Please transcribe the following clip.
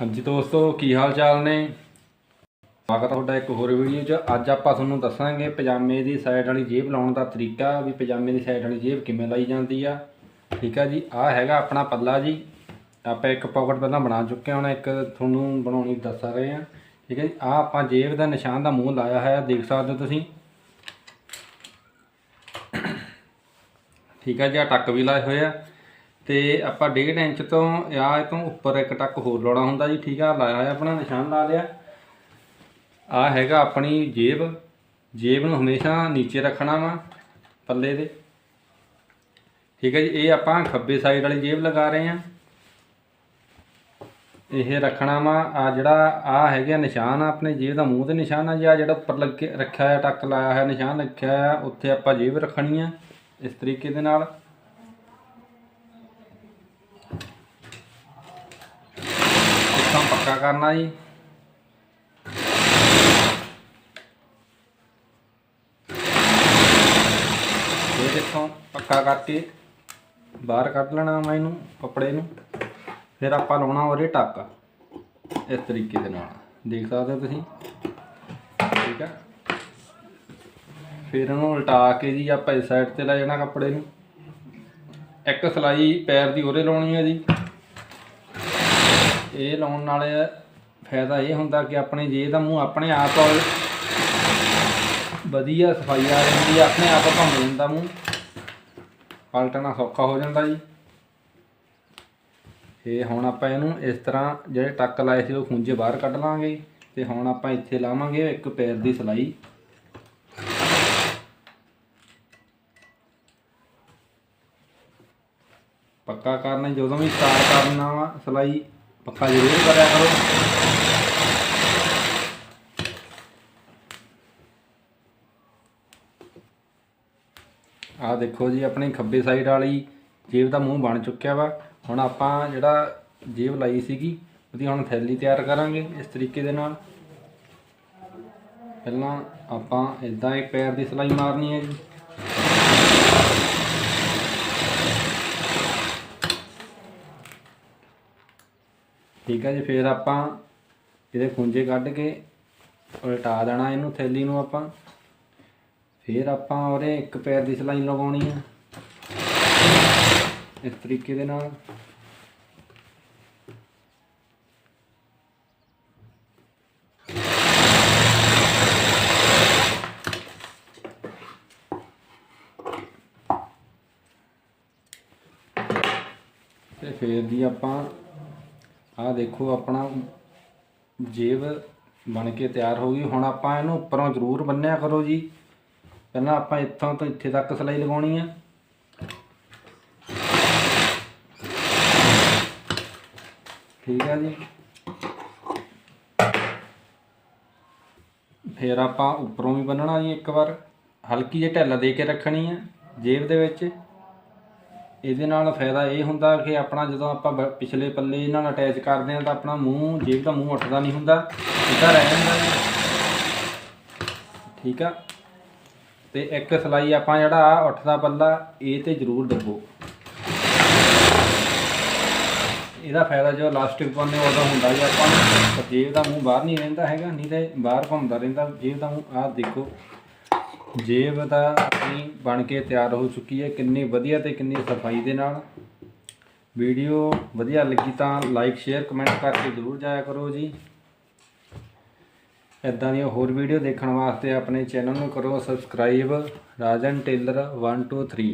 ਹਾਂਜੀ ਦੋਸਤੋ, ਕੀ ਹਾਲ ਚਾਲ ਨੇ? ਸਵਾਗਤ ਤੁਹਾਡਾ ਇੱਕ ਹੋਰ ਵੀਡੀਓ 'ਚ। ਅੱਜ ਆਪਾਂ ਤੁਹਾਨੂੰ ਦੱਸਾਂਗੇ ਪਜਾਮੇ ਦੀ ਸਾਈਡ ਵਾਲੀ ਜੇਬ ਲਾਉਣ ਦਾ ਤਰੀਕਾ, ਵੀ ਪਜਾਮੇ ਦੀ ਸਾਈਡ ਵਾਲੀ ਜੇਬ ਕਿਵੇਂ ਲਾਈ ਜਾਂਦੀ ਆ। ਠੀਕ ਆ ਜੀ? ਆਹ ਹੈਗਾ ਆਪਣਾ ਪੱਲਾ ਜੀ। ਆਪਾਂ ਇੱਕ ਪਾਕਟ ਪਹਿਲਾਂ ਬਣਾ ਚੁੱਕੇ ਹਾਂ, ਹੁਣ ਇੱਕ ਤੁਹਾਨੂੰ ਬਣਾਉਣੀ ਦੱਸ ਰਹੇ ਹਾਂ। ਠੀਕ ਹੈ ਜੀ? ਆਹ ਆਪਾਂ ਜੇਬ ਦਾ ਨਿਸ਼ਾਨ ਦਾ ਮੂੰਹ ਲਾਇਆ ਹੋਇਆ, ਦੇਖ ਸਕਦੇ ਹੋ ਤੁਸੀਂ। ਠੀਕ ਹੈ ਜੀ? ਆ ਟੱਕ ਵੀ ਲਾਏ ਹੋਏ ਆ। ਤੇ ਆਪਾਂ 1.5 ਇੰਚ ਤੋਂ ਆ ਇਹ ਤੋਂ ਉੱਪਰ ਇੱਕ ਟੱਕ ਹੋਰ ਲਾਉਣਾ ਹੁੰਦਾ ਜੀ, ਠੀਕ ਆ, ਲਾਇਆ ਹੋਇਆ ਆਪਣਾ, ਨਿਸ਼ਾਨ ਲਾ ਲਿਆ। ਆ ਹੈਗਾ ਆਪਣੀ ਜੇਬ। ਜੇਬ ਨੂੰ ਹਮੇਸ਼ਾ ਨੀਚੇ ਰੱਖਣਾ ਵਾ, ਪੱਲੇ ਦੇ ਠੀਕ ਹੈ ਜੀ, ਇਹ ਆਪਾਂ ਖੱਬੇ ਸਾਈਡ ਵਾਲੀ ਜੇਬ ਲਗਾ ਰਹੇ ਹਾਂ। ਇਹ ਰੱਖਣਾ ਵਾ, ਆ ਜਿਹੜਾ, ਆ ਹੈਗਾ ਨਿਸ਼ਾਨ ਆ ਆਪਣੇ ਜੇਬ ਦਾ, ਮੂੰਹ ਤੇ ਨਿਸ਼ਾਨ ਆ ਜੀ, ਆ ਜਿਹੜਾ ਉੱਪਰ ਲੱਗੇ, ਰੱਖਿਆ ਹੋਇਆ ਟੱਕ ਲਾਇਆ ਹੋਇਆ ਨਿਸ਼ਾਨ, ਰੱਖਿਆ ਹੋਇਆ, ਉੱਥੇ ਆਪਾਂ ਜੇਬ ਰੱਖਣੀ ਆ, ਇਸ ਤਰੀਕੇ ਦੇ ਨਾਲ। ਇੱਥੋਂ ਪੱਕਾ ਕਰਨਾ ਜੀ। ਇਹ ਦੇਖੋ, ਪੱਕਾ ਕਰਕੇ ਬਾਹਰ ਕੱਢ ਲੈਣਾ ਮੈਂ ਇਹਨੂੰ, ਕੱਪੜੇ ਨੂੰ। ਫਿਰ ਆਪਾਂ ਲਾਉਣਾ ਉਹਦੇ ਟਾਕਾ, ਇਸ ਤਰੀਕੇ ਦੇ ਨਾਲ। ਦੇਖ ਸਕਦੇ ਹੋ ਤੁਸੀਂ? ਠੀਕ ਆ? ਫਿਰ ਇਹਨੂੰ ਉਲਟਾ ਕੇ ਜੀ ਆਪਾਂ ਇਸ ਸਾਈਡ ਤੇ ਲੈ ਜਾਣਾ ਕੱਪੜੇ ਨੂੰ। ਇੱਕ ਸਲਾਈ ਪੈਰ ਦੀ ਉਰੇ ਲਾਉਣੀ ਹੈ ਜੀ। ਇਹ ਲਾਉਣ ਨਾਲ ਫਾਇਦਾ ਇਹ ਹੁੰਦਾ ਕਿ ਆਪਣੇ ਜੇ ਦਾ ਮੂੰਹ ਆਪਣੇ ਆਪ ਵਧੀਆ ਸਫ਼ਾਈ ਆ ਜਾਂਦੀ ਆਪਣੇ ਆਪ ਘੁੰਮ ਜਾਂਦਾ ਮੂੰਹ। ਪਲਟਣਾ ਸੌਖਾ ਹੋ ਜਾਂਦਾ ਜੀ। ਤੇ ਹੁਣ ਆਪਾਂ ਇਹਨੂੰ ਇਸ ਤਰ੍ਹਾਂ ਜਿਹੜੇ ਟੱਕ ਲਾਏ ਸੀ ਉਹ ਖੁੰਝੇ ਬਾਹਰ ਕੱਢ ਲਾਂਗੇ ਤੇ ਹੁਣ ਆਪਾਂ ਇੱਥੇ ਲਾਵਾਂਗੇ ਇੱਕ ਪੈਰ ਦੀ ਸਲਾਈ। ਪੱਕਾ ਕਰਨਾ, ਜਦੋਂ ਵੀ ਸਟਾਰਟ ਕਰਨਾ ਵਾ ਸਲਾਈ ਪੱਖਾ ਜ਼ਰੂਰ ਕਰਿਆ ਕਰੋ। ਆਹ ਦੇਖੋ ਜੀ, ਆਪਣੀ ਖੱਬੇ ਸਾਈਡ ਵਾਲੀ ਜੇਬ ਦਾ ਮੂੰਹ ਬਣ ਚੁੱਕਿਆ ਵਾ। ਹੁਣ ਆਪਾਂ ਜਿਹੜਾ ਜੇਬ ਲਾਈ ਸੀਗੀ, ਉਹਦੀ ਹੁਣ ਥੈਲੀ ਤਿਆਰ ਕਰਾਂਗੇ ਇਸ ਤਰੀਕੇ ਦੇ ਨਾਲ। ਪਹਿਲਾਂ ਆਪਾਂ ਇਦਾਂ ਇੱਕ ਪੈਰ ਦੀ ਸਲਾਈ ਮਾਰਨੀ ਹੈ ਜੀ। ਠੀਕ ਹੈ ਜੀ, ਫਿਰ ਆਪਾਂ ਇਹਦੇ ਖੁੰਝੇ ਕੱਢ ਕੇ ਉਲਟਾ ਦੇਣਾ ਇਹਨੂੰ, ਥੈਲੀ ਨੂੰ ਆਪਾਂ। ਫਿਰ ਆਪਾਂ ਉਹਦੇ ਇੱਕ ਪੈਰ ਦੀ ਸਲਾਈ ਲਗਾਉਣੀ ਆ। ਇਸ ਤਰੀਕੇ ਦੇ ਨਾਲ। ਤੇ ਫਿਰ ਦੀ ਆਪਾਂ ਆਹ ਦੇਖੋ, ਆਪਣਾ ਜੇਬ ਬਣ ਕੇ ਤਿਆਰ ਹੋ ਗਈ। ਹੁਣ ਆਪਾਂ ਇਹਨੂੰ ਉੱਪਰੋਂ ਜ਼ਰੂਰ ਬੰਨਿਆ ਕਰੋ ਜੀ। ਪਹਿਲਾਂ ਆਪਾਂ ਇੱਥੋਂ ਤੋਂ ਇੱਥੇ ਤੱਕ ਸਲਾਈ ਲਗਾਉਣੀ ਆ। ਠੀਕ ਆ ਜੀ। ਫਿਰ ਆਪਾਂ ਉੱਪਰੋਂ ਵੀ ਬੰਨਣਾ ਜੀ ਇੱਕ ਵਾਰ। ਹਲਕੀ ਜਿਹੀ ਢਿੱਲ ਦੇ ਕੇ ਰੱਖਣੀ ਆ ਜੇਬ ਦੇ ਵਿੱਚ। ਇਹਦੇ ਨਾਲ ਫਾਇਦਾ ਇਹ ਹੁੰਦਾ ਕਿ ਆਪਣਾ ਜਦੋਂ ਆਪਾਂ ਬ- ਪਿਛਲੇ ਪੱਲੇ ਇਹਨਾਂ ਨਾਲ ਅਟੈਚ ਕਰਦੇ ਹਾਂ ਤਾਂ ਆਪਣਾ ਮੂੰਹ, ਜੇਬ ਦਾ ਮੂੰਹ ਉੱਠਦਾ ਨਹੀਂ ਹੁੰਦਾ। ਸਿੱਧਾ ਰਹਿ ਜਾਂਦਾ ਜੀ ਠੀਕ ਆ। ਤੇ ਇੱਕ ਸਲਾਈ ਆਪਾਂ ਜਿਹੜਾ ਆ ਉੱਠਦਾ ਪੱਲਾ, ਇਹ ਤੇ ਜ਼ਰੂਰ ਦੱਬੋ। ਇਹਦਾ ਫਾਇਦਾ ਜੋ ਇਲਾਸਟਿਕ ਪਾਉਂਦੇ ਉਦੋਂ ਹੁੰਦਾ ਜੀ ਆਪਾਂ ਨੂੰ ਪਰ ਜੇਬ ਦਾ ਮੂੰਹ ਬਾਹਰ ਨਹੀਂ ਰਹਿੰਦਾ ਹੈਗਾ, ਨਹੀਂ ਤੇ ਬਾਹਰ ਘੁੰਮਦਾ ਰਹਿੰਦਾ, ਜੇਬ ਦਾ ਮੂੰਹ, ਆਹ ਦੇਖੋ। ਜੇਬ ਤਾਂ ਆਪਣੀ ਬਣ ਕੇ ਤਿਆਰ ਹੋ ਚੁੱਕੀ ਹੈ। ਕਿੰਨੀ ਵਧੀਆ ਤੇ ਕਿੰਨੀ ਸਫ਼ਾਈ ਦੇ ਨਾਲ। ਵੀਡੀਓ ਵਧੀਆ ਲੱਗੀ ਤਾਂ ਲਾਈਕ ਸ਼ੇਅਰ ਕਮੈਂਟ ਕਰਕੇ ਜ਼ਰੂਰ ਜਾਇਆ ਕਰੋ ਜੀ। ਇਦਾਂ ਦੀਆਂ ਹੋਰ ਵੀਡੀਓ ਦੇਖਣ ਵਾਸਤੇ ਆਪਣੇ ਚੈਨਲ ਨੂੰ ਕਰੋ ਸਬਸਕ੍ਰਾਈਬ ਰਾਜਨ ਟੇਲਰ 123